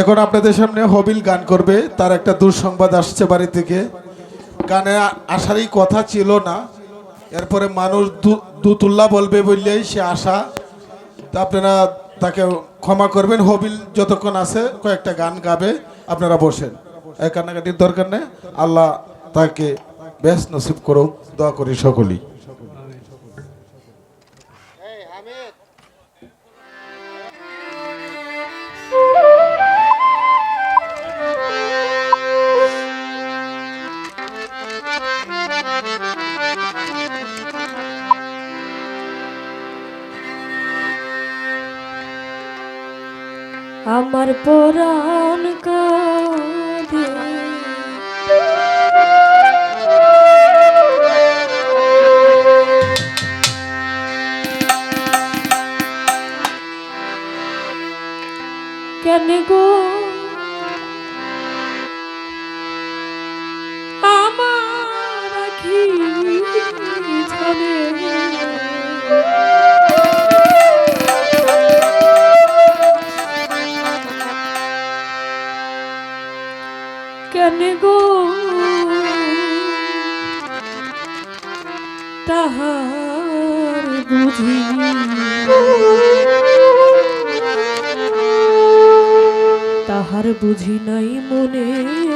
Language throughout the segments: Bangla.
এখন আপনাদের সামনে হবিল গান করবে, তার একটা দুঃসংবাদ আসছে বাড়ি থেকে গানে আসারই কথা ছিল না। এরপরে মানুষ দুতুল্লা বলবে বললেই সে আশা। তা আপনারা তাকে ক্ষমা করবেন। হবিল যতক্ষণ আছে কয়েকটা গান গাবে, আপনারা বসেন। এই কান্নাকাটির দরকার নেই। আল্লাহ তাকে বেশ নসিব করুক। দোয়া করি সকলেই। আমার পরাণ কাঁদে কেন গো তাহার বুঝি নাই মনে।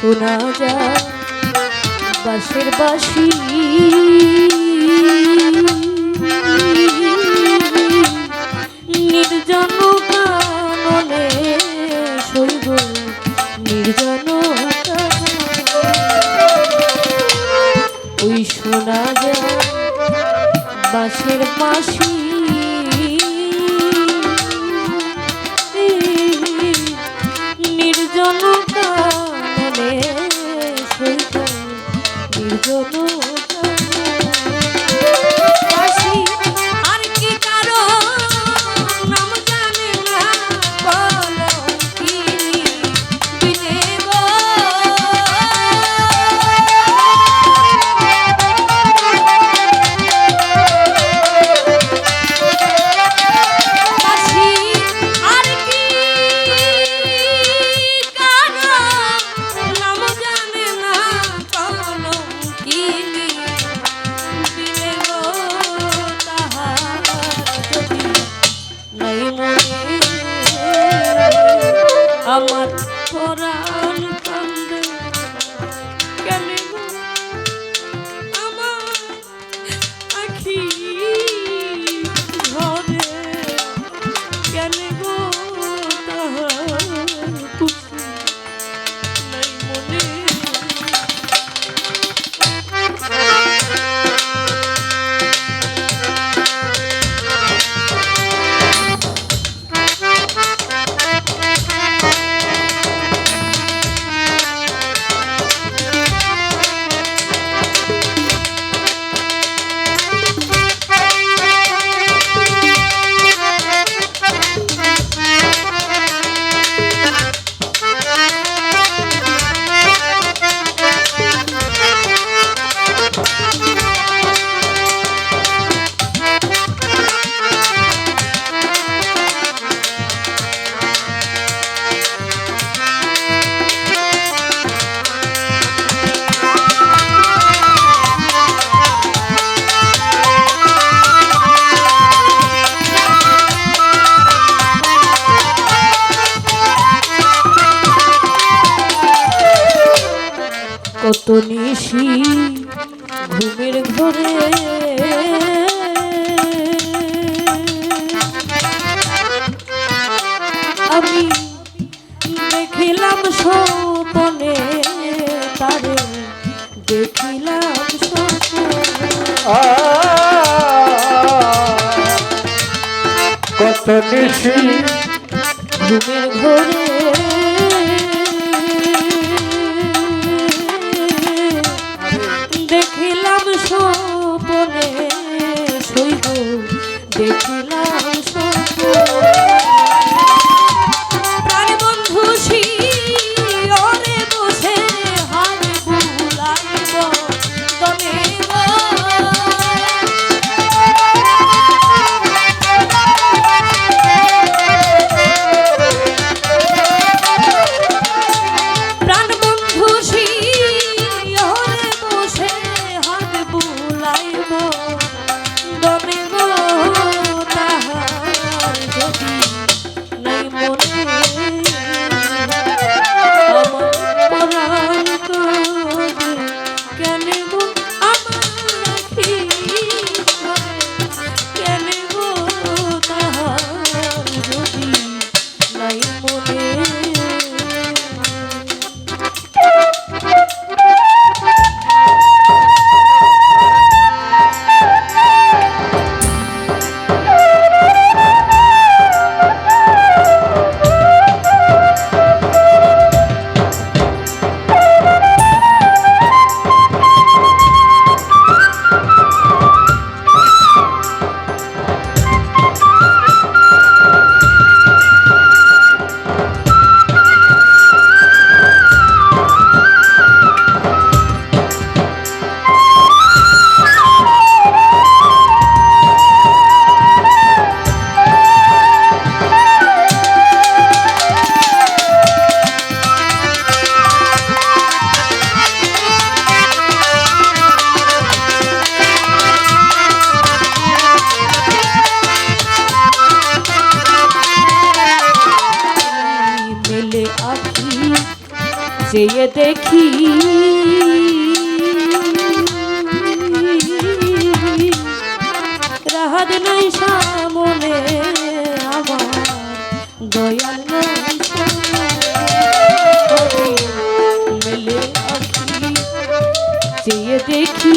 শোনা যায় বাঁশের বাঁশি। নির্জন কাননে শৈব নির্জন ওই শোনা যায় বাঁশের বাঁশি। নির্জন নির্জন আমি দেখিলাম সপনে তারে দেখিলাম কত বেশি ঘুমের ঘরে দেখিলাম সপনে শৈব দেখিলাম সপনে যেয়ে দেখি। রাহাত নাই সামনে আমার দয়াল মেলে আসি যেয়ে দেখি।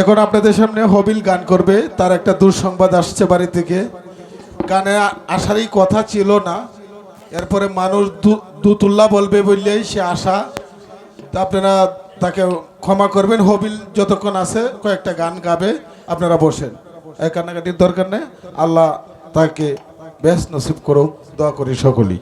এখন আপনাদের সামনে হবিল গান করবে, তার একটা দুঃসংবাদ আসছে বাড়ি থেকে। গানে আসারই কথা ছিল না। এরপরে মানুষ দুতুল্লা বলবে বললেই সে আশা। তা আপনারা তাকে ক্ষমা করবেন। হবিল যতক্ষণ আছে কয়েকটা গান গাবে, আপনারা বসেন। এই কান্নাকাটির দরকার নেই। আল্লাহ তাকে বেশ নসিব করুক। দোয়া করি সকলেই।